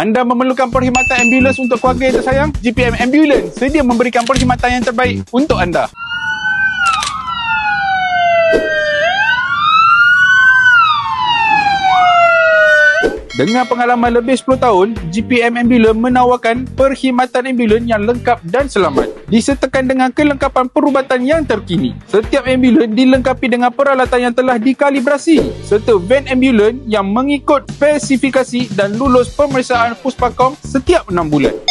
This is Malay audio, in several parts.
Anda memerlukan perkhidmatan ambulans untuk keluarga yang tersayang? GPM Ambulance sedia memberikan perkhidmatan yang terbaik untuk anda. Dengan pengalaman lebih 10 tahun, GPM Ambulance menawarkan perkhidmatan ambulans yang lengkap dan selamat. Disertakan dengan kelengkapan perubatan yang terkini. Setiap ambulans dilengkapi dengan peralatan yang telah dikalibrasi serta van ambulans yang mengikut spesifikasi dan lulus pemeriksaan Puspakom setiap 6 bulan.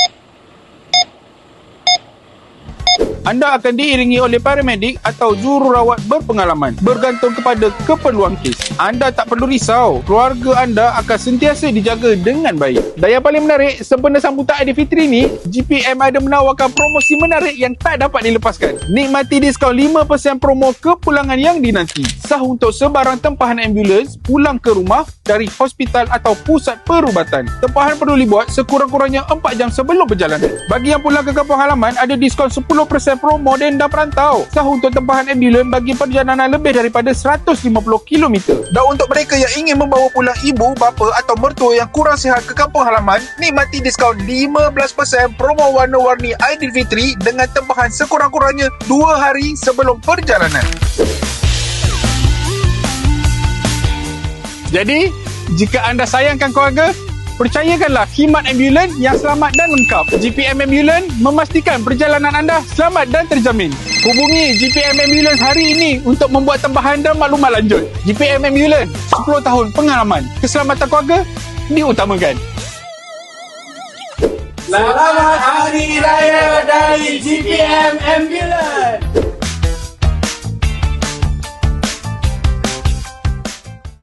Anda akan diiringi oleh paramedik atau jururawat berpengalaman bergantung kepada keperluan kes. Anda tak perlu risau, keluarga anda akan sentiasa dijaga dengan baik. Dan yang paling menarik, sempena sambutan Aidilfitri ni, GPM ada menawarkan promosi menarik yang tak dapat dilepaskan. Nikmati diskaun 5% promo kepulangan yang dinanti. Sah untuk sebarang tempahan ambulans pulang ke rumah dari hospital atau pusat perubatan. Tempahan perlu dibuat sekurang-kurangnya 4 jam sebelum perjalanan. Bagi yang pulang ke kampung halaman, ada diskaun 10% promo denda perantau. Sah untuk tempahan ambulans bagi perjalanan lebih daripada 150 km. Dan untuk mereka yang ingin membawa pulang ibu, bapa atau mertua yang kurang sihat ke kampung halaman, nikmati diskaun 15% promo warna-warni Aidilfitri dengan tempahan sekurang-kurangnya 2 hari sebelum perjalanan. Jadi, jika anda sayangkan keluarga, percayakanlah khidmat ambulans yang selamat dan lengkap. GPM Ambulans memastikan perjalanan anda selamat dan terjamin. Hubungi GPM Ambulans hari ini untuk membuat tambahan dan maklumat lanjut. GPM Ambulans, 10 tahun pengalaman. Keselamatan keluarga diutamakan. Selamat Hari Raya dari GPM Ambulance.